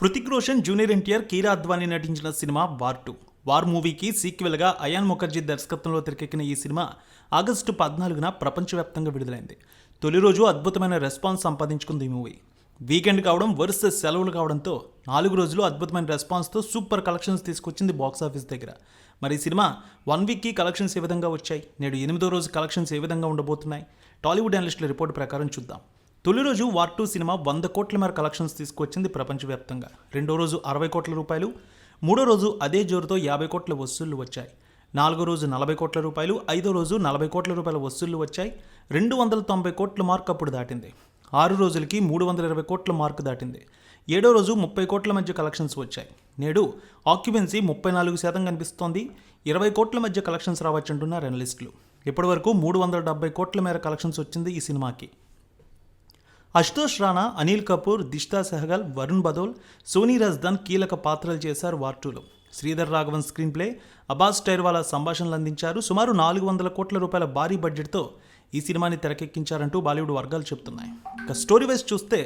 Hrithik Roshan junior NTR కీరా అద్వానీ నటించిన cinema war two. War మూవీకి సీక్వెల్గా అయాన్ ముఖర్జీ దర్శకత్వంలో తెరకెక్కిన ఈ సినిమా ఆగస్టు పద్నాలుగున ప్రపంచవ్యాప్తంగా విడుదలైంది. తొలి రోజు అద్భుతమైన రెస్పాన్స్ సంపాదించుకుంది ఈ మూవీ. వీకెండ్ కావడం వరుస సెలవులు కావడంతో నాలుగు రోజులు అద్భుతమైన రెస్పాన్స్తో సూపర్ కలెక్షన్స్ తీసుకొచ్చింది బాక్స్ ఆఫీస్ దగ్గర. మరి ఈ సినిమా వన్ వీక్కి కలెక్షన్స్ ఏ విధంగా వచ్చాయి? నేడు ఎనిమిదో రోజు కలెక్షన్స్ ఏ విధంగా ఉండబోతున్నాయి? టాలీవుడ్ అనలిస్టుల రిపోర్ట్ ప్రకారం చూద్దాం. తొలి రోజు వార్ టూ సినిమా వంద కోట్ల మేర కలెక్షన్స్ తీసుకొచ్చింది ప్రపంచవ్యాప్తంగా. రెండో రోజు అరవై కోట్ల రూపాయలు మూడో రోజు అదే జోరుతో యాభై కోట్ల వసూళ్ళు వచ్చాయి. నాలుగో రోజు నలభై కోట్ల రూపాయలు ఐదో రోజు నలభై కోట్ల రూపాయల వసూళ్ళు వచ్చాయి. రెండు వందల తొంభై కోట్ల మార్క్ అప్పుడు దాటింది. ఆరు రోజులకి మూడు వందల ఇరవై కోట్ల మార్క్ దాటింది. ఏడో రోజు ముప్పై కోట్ల మధ్య కలెక్షన్స్ వచ్చాయి. నేడు ఆక్యుపెన్సీ ముప్పై నాలుగు శాతం కనిపిస్తోంది. ఇరవై కోట్ల మధ్య కలెక్షన్స్ రావచ్చంటున్నారు అనలిస్టులు ఇప్పటివరకు మూడు వందల డెబ్బై కోట్ల మేర కలెక్షన్స్ వచ్చింది ఈ సినిమాకి. అశుతోష్ రాణా అనిల్ కపూర్ దిష్తా సెహగల్ వరుణ్ బదోల్ సోనీ రజ్దాన్ కీలక పాత్రలు చేశారు వార్ టూలో. శ్రీధర్ రాఘవన్ స్క్రీన్ ప్లే అబ్బాస్ టైర్వాలా సంభాషణలు అందించారు. సుమారు నాలుగు వందల కోట్ల రూపాయల భారీ బడ్జెట్తో ఈ సినిమాని తెరకెక్కించారంటూ బాలీవుడ్ వర్గాలు చెప్తున్నాయి ఇక స్టోరీ వైజ్ చూస్తే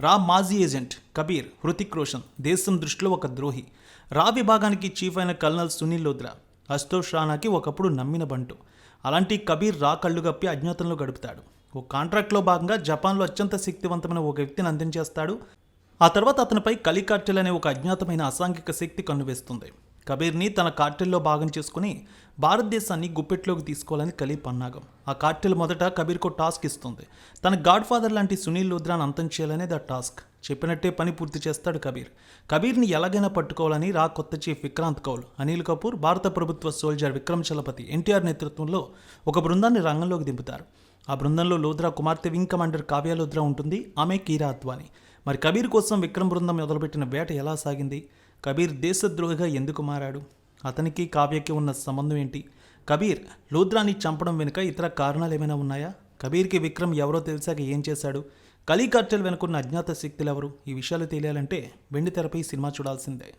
రా మాజీ ఏజెంట్ కబీర్ హృతిక్ రోషన్ దేశం దృష్టిలో ఒక ద్రోహి రా విభాగానికి చీఫ్ అయిన కల్నల్ సునీల్ లోద్రా అశుతోష్ రాణాకి ఒకప్పుడు నమ్మిన బంటు. అలాంటి కబీర్ రా కళ్ళు గప్పి అజ్ఞాతంలో గడుపుతాడు. ఓ కాంట్రాక్ట్లో భాగంగా జపాన్లో అత్యంత శక్తివంతమైన ఒక వ్యక్తిని అందించేస్తాడు. ఆ తర్వాత అతనిపై కలి కార్టెల్ అనే ఒక అజ్ఞాతమైన అసాంఘిక శక్తి కన్నువేస్తుంది. కబీర్ని తన కార్టెల్లో భాగం చేసుకుని భారతదేశాన్ని గుప్పెట్లోకి తీసుకోవాలని కలి పన్నాగం. ఆ కార్టెల్ మొదట కబీర్కు టాస్క్ ఇస్తుంది. తన గాడ్ ఫాదర్ లాంటి సునీల్ లుద్రాన్ అంతం చేయాలనేది ఆ టాస్క్. చెప్పినట్టే పని పూర్తి చేస్తాడు కబీర్. కబీర్ని ఎలాగైనా పట్టుకోవాలని రా కొత్త చీఫ్ విక్రాంత్ కౌల్ అనిల్ కపూర్ భారత ప్రభుత్వ సోల్జర్ విక్రమ్ చలపతి ఎన్టీఆర్ నేతృత్వంలో ఒక బృందాన్ని రంగంలోకి దింపుతారు. ఆ బృందంలో లోద్రా కుమార్తె వింగ్ కమాండర్ కావ్య లోద్రా ఉంటుంది. ఆమె కీరా అద్వాని. మరి కబీర్ కోసం విక్రమ్ బృందం మొదలుపెట్టిన వేట ఎలా సాగింది? కబీర్ దేశద్రోహిగా ఎందుకు మారాడు? అతనికి కావ్యకి ఉన్న సంబంధం ఏంటి? కబీర్ లోద్రాని చంపడం వెనుక ఇతర కారణాలు ఏమైనా ఉన్నాయా? కబీర్కి విక్రమ్ ఎవరో తెలిసాక ఏం చేశాడు? కలీ కార్టెల్ వెనుకున్న అజ్ఞాత శక్తులు ఎవరు ఈ విషయాలు తెలియాలంటే వెండి తెరపై సినిమా చూడాల్సిందే.